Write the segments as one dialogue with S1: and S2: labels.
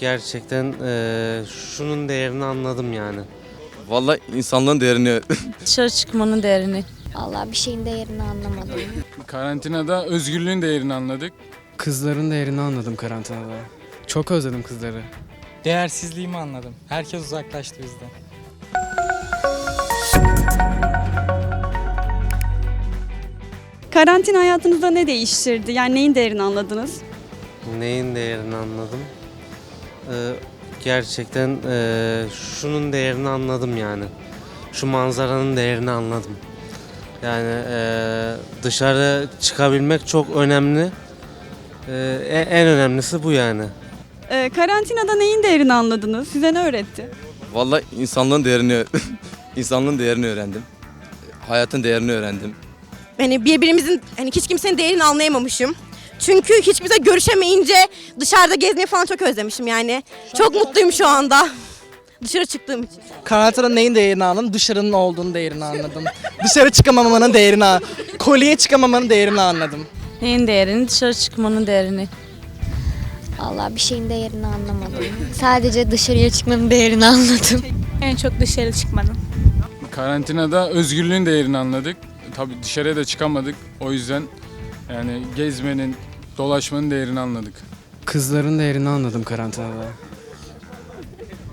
S1: gerçekten eee, şunun değerini anladım yani.
S2: Vallahi insanlığın değerini
S3: Dışarı çıkmanın değerini.
S4: Allah bir şeyin değerini anlamadım.
S5: Karantinada özgürlüğün değerini anladık.
S6: Kızların değerini anladım karantinada. Çok özledim kızları.
S7: Değersizliğimi anladım. Herkes uzaklaştı bizden.
S8: Karantina hayatınızda ne değiştirdi? Yani neyin değerini anladınız?
S1: Neyin değerini anladım. Eee, gerçekten eee, şunun değerini anladım yani. Şu manzaranın değerini anladım. Yani eee, dışarı çıkabilmek çok önemli. Eee, e- en önemlisi bu yani.
S8: Ee, karantinada neyin değerini anladınız? Size ne öğretti?
S2: vallahi insanlığın değerini insanlığın değerini öğrendim. Hayatın değerini öğrendim.
S9: hani birbirimizin hani hiç kimsenin değerini anlayamamışım. Çünkü hiç görüşemeyince dışarıda gezmeyi falan çok özlemişim yani. Çok mutluyum şu anda. Dışarı çıktığım için.
S10: Karantina neyin değerini anladım? Dışarının olduğunu değerini anladım. Dışarı çıkamamanın değerini anladım. Kolye çıkamamanın değerini anladım.
S3: Neyin değerini? Dışarı çıkmanın değerini.
S4: Allah bir şeyin değerini anlamadım. Sadece dışarıya çıkmanın değerini anladım.
S3: En çok dışarı çıkmanın.
S5: Karantinada özgürlüğün değerini anladık. Tabii dışarıya da çıkamadık. O yüzden yani gezmenin, dolaşmanın değerini anladık.
S6: Kızların değerini anladım karantinada.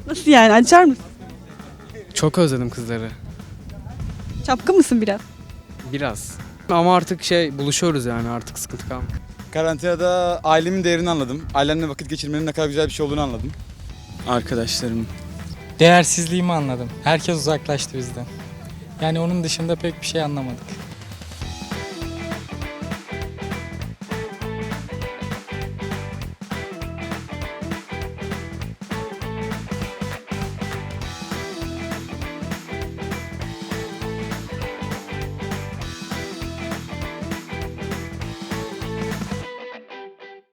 S8: Nasıl yani? Açar mısın?
S6: Çok özledim kızları.
S8: Çapkın mısın biraz?
S6: Biraz. Ama artık şey buluşuyoruz yani artık sıkıntı kalmadı.
S11: Karantinada ailemin değerini anladım. Ailemle vakit geçirmenin ne kadar güzel bir şey olduğunu anladım.
S7: Arkadaşlarım. Değersizliğimi anladım. Herkes uzaklaştı bizden. Yani onun dışında pek bir şey anlamadık.